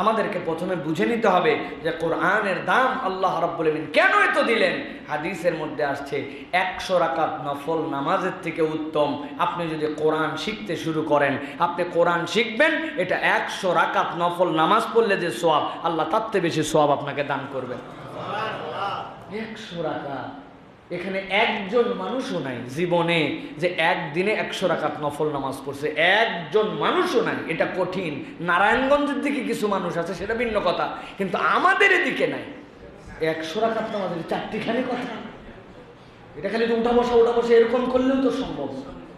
আমাদেরকে প্রথমে বুঝে নিতে হবে যে কোরআনের দাম আল্লাহ রাব্বুল আমিন কেন এত দিলেন? হাদিসের মধ্যে আসছে, একশো রাকাত নফল নামাজের থেকে উত্তম। আপনি যদি কোরআন শিখতে শুরু করেন, আপনি কোরআন শিখবেন, এটা একশো রাকাত নফল নামাজ পড়লে যে সোয়াব আল্লাহ তার থেকে বেশি সোয়াব আপনাকে দান করবেন একশো রাকাত। এখানে একজন মানুষও নাই জীবনে যে একদিনে একশো রাকাত নফল নামাজ পড়ছে। একজন মানুষও নাই। এটা কঠিন। নারায়ণগঞ্জের দিকে কিছু মানুষ আছে, সেটা ভিন্ন কথা। কিন্তু আমাদের এদিকে নাই। একশো রাকাত নামাজের চারটিখানি কথা। এটা খালি উঠা বসা উঠা বসা এরকম করলেও তো সম্ভব।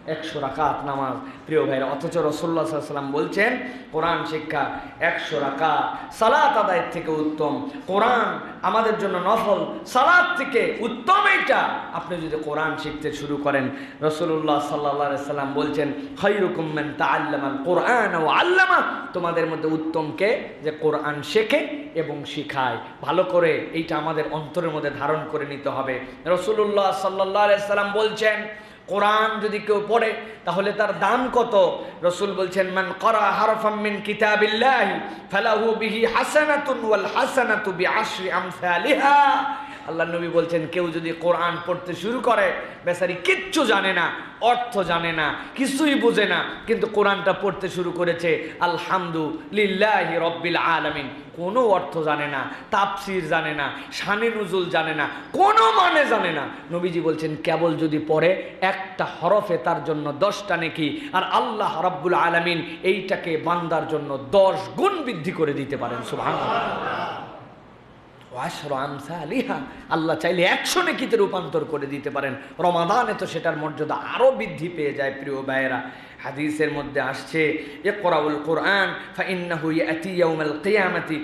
একশো রাকাত নামাজ। প্রিয় ভাইরা, অথচ রসল্লা সাল্লাম বলছেন, কোরআন শিক্ষা একশো রাকাত। সালাত আদায়ের থেকে উত্তম। কোরআন আমাদের জন্য নফল। সালাদ থেকে উত্তম এইটা। আপনি যদি কোরআন শিখতে শুরু করেন রসুল্লাহ সাল্লা সাল্লাম বলছেন খৈরুকুম্মেন তা আল্লামান কোরআন ও আল্লামা। তোমাদের মধ্যে উত্তমকে যে কোরআন শেখে এবং শিখায়। ভালো করে এইটা আমাদের অন্তরের মধ্যে ধারণ করে নিতে হবে। রসুল্লাহ সাল্লাহ সাল্লাম বলছেন কোরআন যদি কেউ পড়ে, তাহলে তার দাম কত? রসুল বলছেন, মান করা হারফাম মিন কিতাবিল্লাহি, ফালাহু বিহি হাসানাতুন ওয়াল হাসানাতু বিআশরি আমসালিহা। আল্লাহ নবী বলছেন, কেউ যদি কোরআন পড়তে শুরু করে, বেচারি কিচ্ছু জানে না, অর্থ জানে না, কিছুই বোঝে না, কিন্তু কোরআনটা পড়তে শুরু করেছে, আলহামদুলিল্লাহি রব্বিল আলামিন। কোনো অর্থ জানে না তাপসির জানে না, শানে নজুল জানে না, কোনো মানে জানে না। নবীজি বলছেন, কেবল যদি পড়ে একটা হরফে তার জন্য দশটা নেকি, আর আল্লাহ রব্বুল আলামিন এইটাকে বান্দার জন্য দশ গুণ বৃদ্ধি করে দিতে পারেন, সুবহানাল্লাহ। আলিহা আল্লাহ চাইলে একশো নেকিতে রূপান্তর করে দিতে পারেন। রমাদানে তো সেটার মর্যাদা আরও বৃদ্ধি পেয়ে যায়, প্রিয় ভাইয়েরা। হাদিসের মধ্যে আসছে, ইকরাউল কোরআন, ফাইন্নাহু ইয়াতি ইয়াউমাল কিয়ামাতি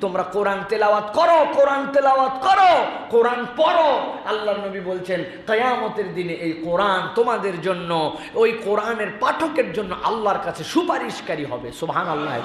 তোমরা কোরআন তেলাওয়াত করো, কোরআন তেলাওয়াত করো, কোরআন পড়ো। আল্লাহর নবী বলছেন, কিয়ামতের দিনে এই কোরআন তোমাদের জন্য, ওই কোরআনের পাঠকের জন্য আল্লাহর কাছে সুপারিশকারী হবে। সুবহানাল্লাহ।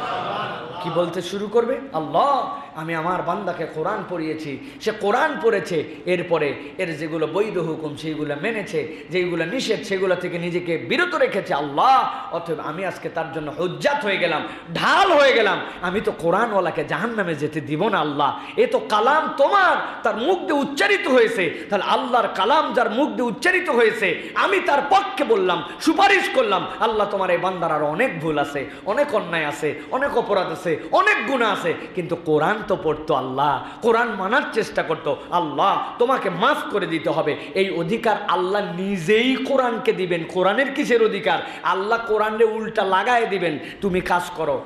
কি বলতে শুরু করবে? আল্লাহ। আমি আমার বান্দাকে কোরআন পড়িয়েছি, সে কোরআন পড়েছে, এরপরে এর যেগুলো বৈধ হুকুম সেইগুলো মেনেছে যেগুলো নিষেধ সেগুলো থেকে নিজেকে বিরত রেখেছে আল্লাহ, অতএব আমি আজকে তার জন্য হজ্জাত হয়ে গেলাম, ঢাল হয়ে গেলাম। আমি তো কোরআনওয়ালাকে জাহান নামে যেতে দিব না আল্লাহ। এ তো কালাম তোমার, তার মুখ দিয়ে উচ্চারিত হয়েছে। তাহলে আল্লাহর কালাম যার মুখ দিয়ে উচ্চারিত হয়েছে, আমি তার পক্ষে বললাম, সুপারিশ করলাম, আল্লাহ তোমার এই বান্দার আরও অনেক ভুল আছে, অনেক অন্যায় আছে, অনেক অপরাধ আছে, অনেক গুণা আছে, কিন্তু কোরআন তো পড়তো আল্লাহ, কোরআন মানার চেষ্টা করতো, আল্লাহ তোমাকে মাফ করে দিতে হবে। এই অধিকার আল্লাহ নিজেই কোরআনকে দিবেন। কোরআনের কিসের অধিকার? আল্লাহ কোরআনে উল্টা লাগায় দিবেন। তুমি কাজ করো।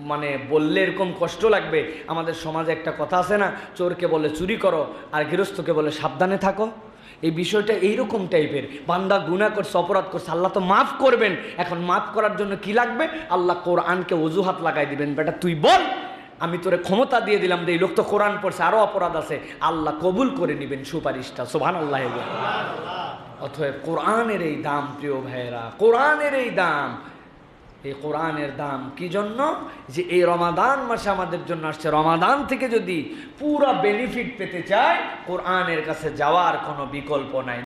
মানে বললে এরকম কষ্ট লাগবে। আমাদের সমাজে একটা কথা আছে না, চোরকে বলে চুরি করো আর গৃহস্থকে বলে সাবধানে থাকো। এই বিষয়টা এইরকম টাইপের। বান্দা গুণা করছে, অপরাধ করছে, আল্লাহ তো মাফ করবেন। এখন মাফ করার জন্য কি লাগবে? আল্লাহ কোরআনকে অজুহাত লাগাই দিবেন। বেটা তুই বল। আমি তোরে ক্ষমতা দিয়ে দিলাম যে এই লোক তো কোরআন পড়ছে, আরও অপরাধ আছে। আল্লাহ কবুল করে নেবেন সুপারিশটা সোভান আল্লাহ অথবা কোরআনের এই দাম, প্রিয় ভাইয়েরা, কোরআনের এই দাম। এই কোরআনের দাম কি জন্য? যে এই রমাদান মাসে আমাদের জন্য আসছে। রমাদান থেকে যদি পুরা বেনিফিট পেতে চায়, কোরআনের কাছে যাওয়ার কোনো বিকল্প নাই।